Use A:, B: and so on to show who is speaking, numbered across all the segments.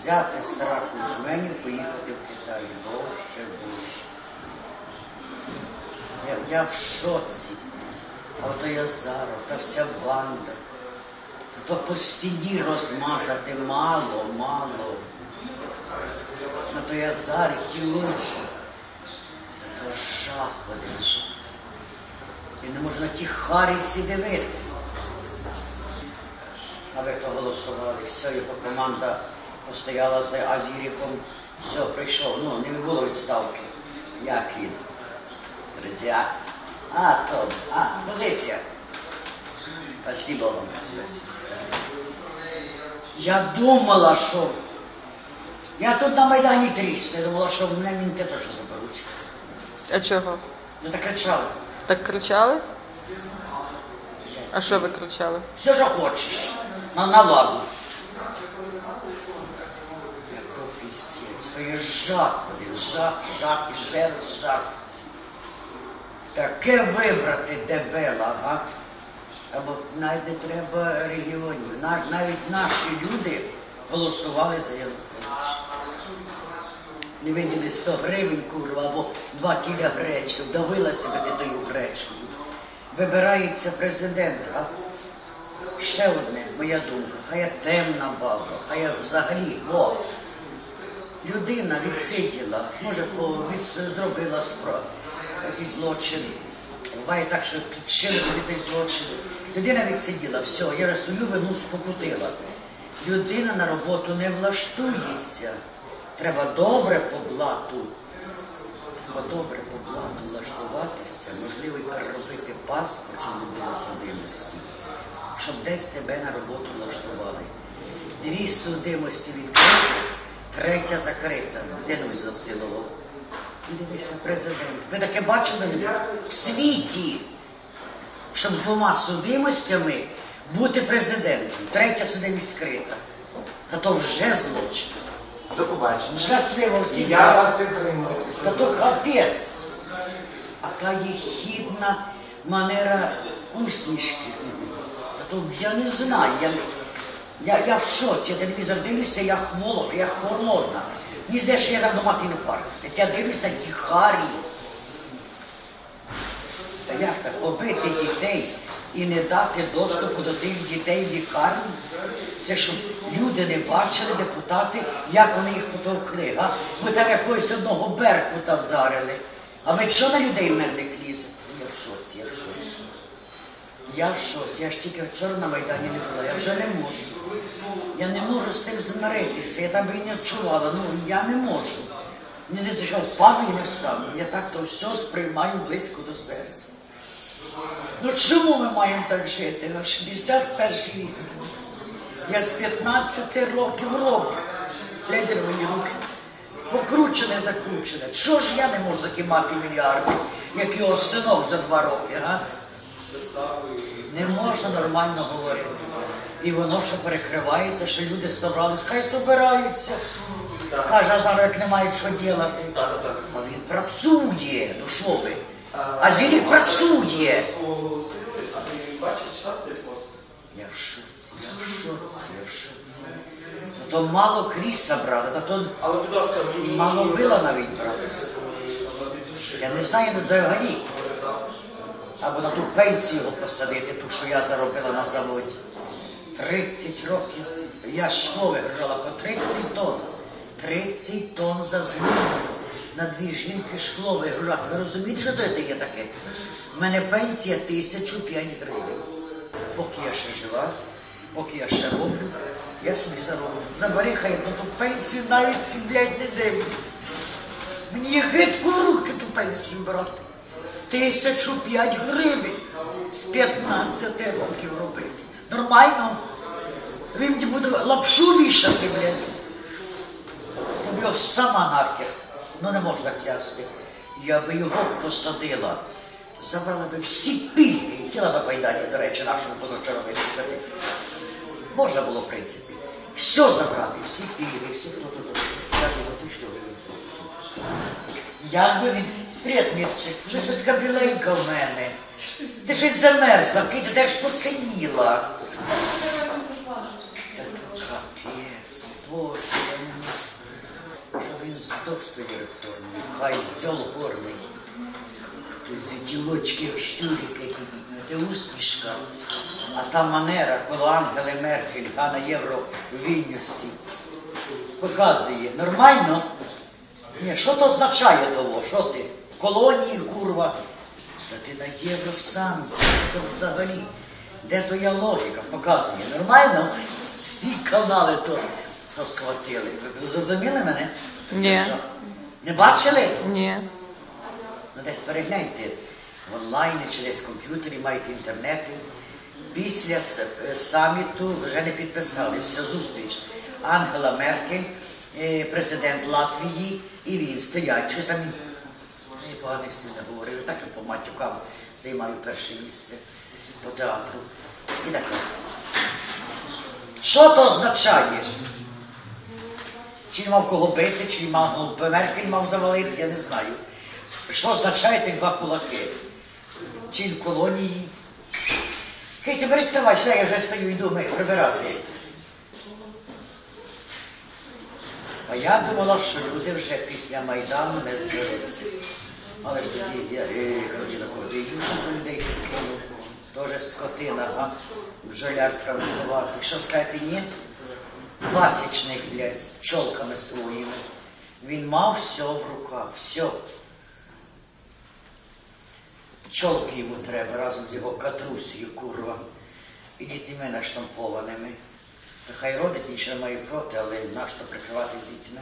A: взяти страху жменю, поїхати в Китай. Боже, Боже. Я, я в шоці. А ото Язаров, та вся банда. Та то по стіні розмазати мало, мало. На то Язарі ті лучі. Та то жах один. І не можна ті харісі дивити. А ви то голосували, все, його команда постояла за Азіріком, все, прийшов. Ну, не було відставки. Як він? Друзья. А, то, а, позиція. Спасибо вам, спасибо. Я думала, що. Я тут на Майдані трісну, я думала, що мене мінти теж заберуть.
B: А чого?
A: Ну так кричали.
B: Так кричали? А що ви кричали?
A: Все, що хочеш. На, на ладу. Як то пісець, то є жах жах, і ще раз жах. Таке вибрати дебела, га? Або навіть не треба регіонів. На- Навіть наші люди голосували за Януковича. Не виділи 100 гривень, курва, або 2 кіля гречки, вдавилася би ти тою гречкою. Вибирається президент, а? Ще одне, моя думка, хай я темна баба, хай я взагалі, бо людина відсиділа, може, по, від, зробила справу, якийсь злочин. Буває так, що підшили той злочин. Людина відсиділа, все, я раз свою вину спокутила. Людина на роботу не влаштується. Треба добре по блату. Треба добре по блату влаштуватися, можливо, і переробити паспорт, щоб не було судимості, щоб десь тебе на роботу влаштували. Дві судимості відкриті, третя закрита. Дитину засилило. І дивися, президент. Ви таке бачили в світі, щоб з двома судимостями бути президентом. Третя судимість скрита. Та то вже злочин.
C: До побачення.
A: Щасливо всім.
C: Я вас підтримую.
A: Та то капець. А та єхідна манера усмішки. Та то я не знаю. Я, я, я в шоці. Я телевізор дивлюся, я хмоло, я холодна. Мені здається, що я зараз мати інфаркт. Як я дивлюсь на ті харі. Та як так? Побити дітей і не дати доступу до тих дітей в лікарню? Це щоб люди не бачили, депутати, як вони їх потовкли. А? Ви там якогось одного беркута вдарили. А ви що на людей мирних лізете? Я в шоці, я в шоці. Я в шоці. Я ж тільки вчора на Майдані не була. Я вже не можу. Я не можу з тим змиритися. Я там і не відчувала. Ну я не можу. Здається, що впаду і не встану. Я так то все сприймаю близько до серця. Ну чому ми маємо так жити? А 61 рік. Я з 15 років роблю. На мені руки. Покручене, закручене. Що ж я не можу таки мати мільярди, як його синок за два роки, га? Не можна нормально говорити. І воно ще перекривається, що люди собрались, хай собираються. Каже, а зараз як не мають що робити. А він працює, ну що ви? А Зірік працює. Я в шоці, я в шоці, я в шоці. Та то мало кріса брати, та то
C: Але, будь ласка, мені...
A: мало вила навіть брати. Я не знаю, не взагалі. Або на ту пенсію його посадити, ту, що я заробила на заводі. 30 років. Я школи грала по 30 тонн. 30 тонн за зміну. На дві жінки шкло вигружати. Ви розумієте, що це є таке? У мене пенсія 1005 гривень. Поки я ще жива, поки я ще роблю, я собі зароблю. Забери хай одну ту пенсію навіть блядь, не дивлю. Мені гидко в руки ту пенсію брати. Тисячу п'ять гривень з 15 років робити. Нормально? Він мені буде лапшу вішати, блядь. Його сама нахер. Ну не можна клясти. Я би його посадила. Забрала би всі пільги. Хотіла на Пайдані, до речі, нашому позавчора виступити. Можна було, в принципі. Все забрати, всі пільги, всі хто тут. Я би його тисячу гривень. Як би він приятниця, що ж така біленька в мене. Ти щось замерзла, Китя, ти ж посиніла. Та то Капець, Боже, я не свисток з тої реформи, хай зьол горний. Ці тілочки, щурики, це усмішка. А та манера, коли Ангели Меркель, а на євро в Вільнюсі показує. Нормально? Ні, що то означає того? Що ти? Колонії, курва? Та ти на євро сам, то взагалі. Де твоя логіка? Показує. Нормально? Всі канали то, то схватили. Ви зрозуміли мене?
B: Ні.
A: Що? Не бачили?
B: Ні.
A: Ну, десь перегляньте в онлайні чи десь в комп'ютері, маєте інтернети. Після е, саміту вже не підписалися зустріч. Ангела Меркель, е, президент Латвії, і він стоять. Щось там слів не говорили, так і по матюкам займаю перше місце по театру. І так. Що то означає? Чи він мав кого бити, чи він мав ну, Меркель мав завалити, я не знаю. Що означає ті два кулаки? Чи в колонії? Киті, бери ставай, сюди, я вже стою і думаю прибирати. А я думала, що люди вже після Майдану не зберуться. Але ж тоді я е, на кого Ющенко людей підкинув, теж скотина, а бджоляр францувати. Що скажете, ні? Пасічник, блядь, з пчолками своїми. Він мав все в руках, все. Пчолки йому треба разом з його катрусею, курва, і дітьми наштампованими. Та хай родить нічого не має проти, але нащо прикривати з дітьми?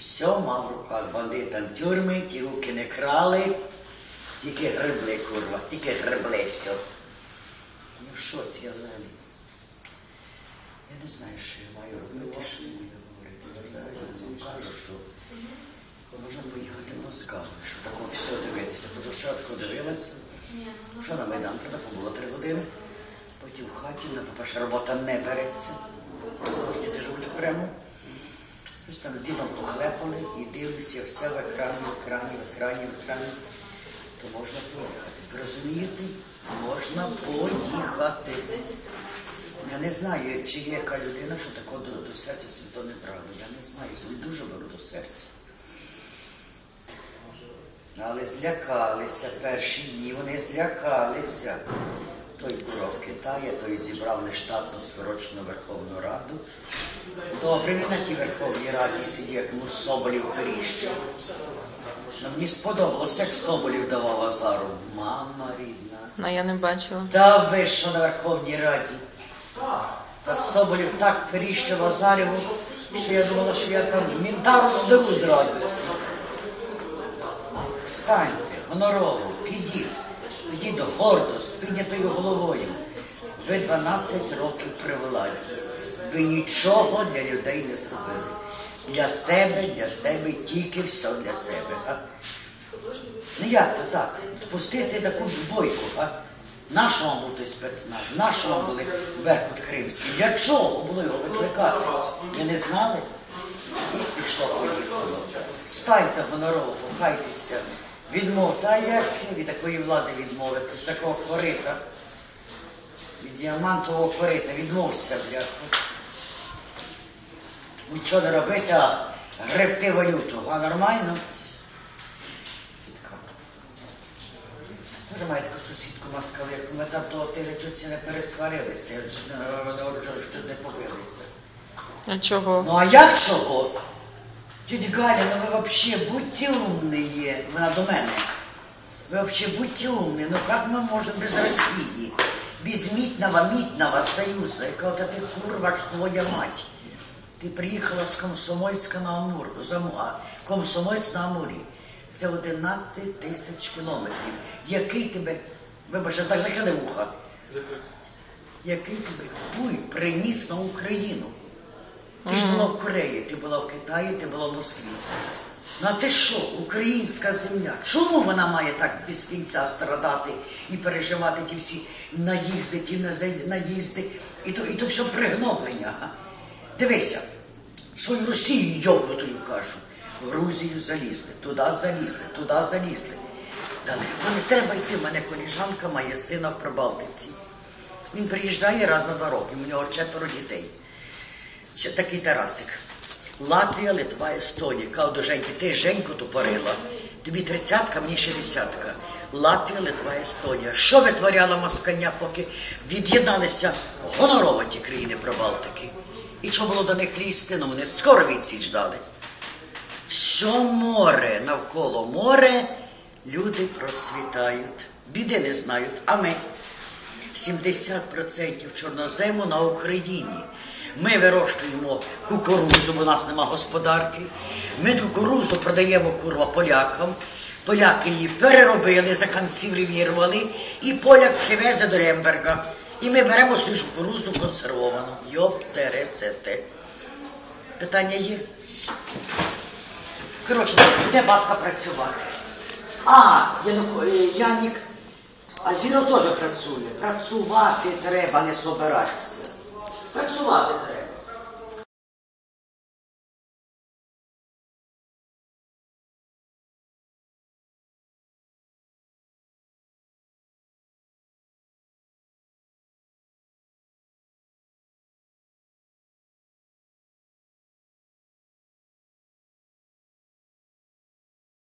A: Все мав в руках бандитам тюрми, ті руки не крали, тільки гребли, курва, тільки гребли все. Ну в шоці я взагалі. Я не знаю, що я маю робити, що я маю говорити. Я взагалі вам кажу, що можна поїхати мозгами, що такого все дивитися. Позавчора тако дивилася. Що на Майдан треба побуло три години. Потім в хаті, на по-перше, робота не береться. Що діти живуть окремо. Щось там дідом похлепали і дивлюся, все в екрані, в екрані, в екрані, в екрані. То можна поїхати. Ви розумієте? Можна поїхати. Я не знаю, чи є яка людина, що такого до, до серця собі то не брала. Я не знаю, собі дуже беру до серця. Але злякалися перші дні, вони злякалися. Той був в Китаї, той зібрав нештатну скорочену Верховну Раду. Добре, він на тій Верховній Раді сидів, як йому Соболів періщив. Ну, мені сподобалося, як Соболів давав Азару. Мама рідна.
B: А я не бачила.
A: Та ви що на Верховній Раді? Та Соболів так періщив Азарєву, що я думала, що я там мінтару здеру з радості. Встаньте, гонорово, підіть, підіть гордо, з піднятою головою. Ви 12 років при владі. Ви нічого для людей не зробили. Для себе, для себе, тільки все для себе. А? Ну як то так? Впустити таку бойку, а? Вам був той спецназ? Вам були Беркут Кримський? Для чого було його викликати? Ви не знали? І пішло поїхало. Станьте гонорово, похайтеся. Відмовте. А як від такої влади відмовитись, такого корита? Від діамантового корита відмовся, бляха. Нічого не робити, а гребти валюту. А нормально? Така. Дуже маю таку сусідку москалику. Ми там того тижня чуть не пересварилися, я чуть не, не, не, чуть не побилися.
B: А чого?
A: Ну а як чого? Тетя Галя, ну ви вообще будьте умные. Вона до мене. Ви вообще будьте умные. Ну как мы можем без России? Без митного, митного союза. Я «Та ти курва ж твоя мать. Ти приїхала з Комсомольська на Амур, з Аму- Комсомольськ на Амурі. Це 11 тисяч кілометрів. Який тебе, вибачте, так закрили вуха. Який тебе буй приніс на Україну? Ти ж була в Кореї, ти була в Китаї, ти була в Москві. Ну а ти що, українська земля? Чому вона має так без кінця страдати і переживати ті всі наїзди, ті наїзди, і то, і то все пригноблення? га? Дивися, свою Росію йобнутою кажу. Грузію залізли, туди залізли, туди залізли. Далеко не треба йти. У мене коліжанка має сина в Прибалтиці. Він приїжджає раз на два роки, у нього четверо дітей. Ще такий Тарасик. Латвія, Литва, Естонія. Кажу до Женьки, ти Женьку тупорила. Тобі тридцятка, мені шістдесятка. Латвія, Литва, Естонія. Що витворяла Москаня, поки від'єдналися гонорово ті країни Прибалтики? І що було до них лізти? Ну вони скоро відсіч дали. Все море навколо море, люди процвітають. Біди не знають, а ми 70% чорнозему на Україні. Ми вирощуємо кукурузу, бо у нас нема господарки. Ми кукурузу продаємо курва полякам. Поляки її переробили, законсервірували, і поляк привезе до Ремберга. І ми беремо свою кукурузу консервовану. Йоптересете. Питання є? Коротше, йде бабка працювати. А, е, Янік, а Зіно теж працює. Працювати треба, не собиратися. Працювати треба.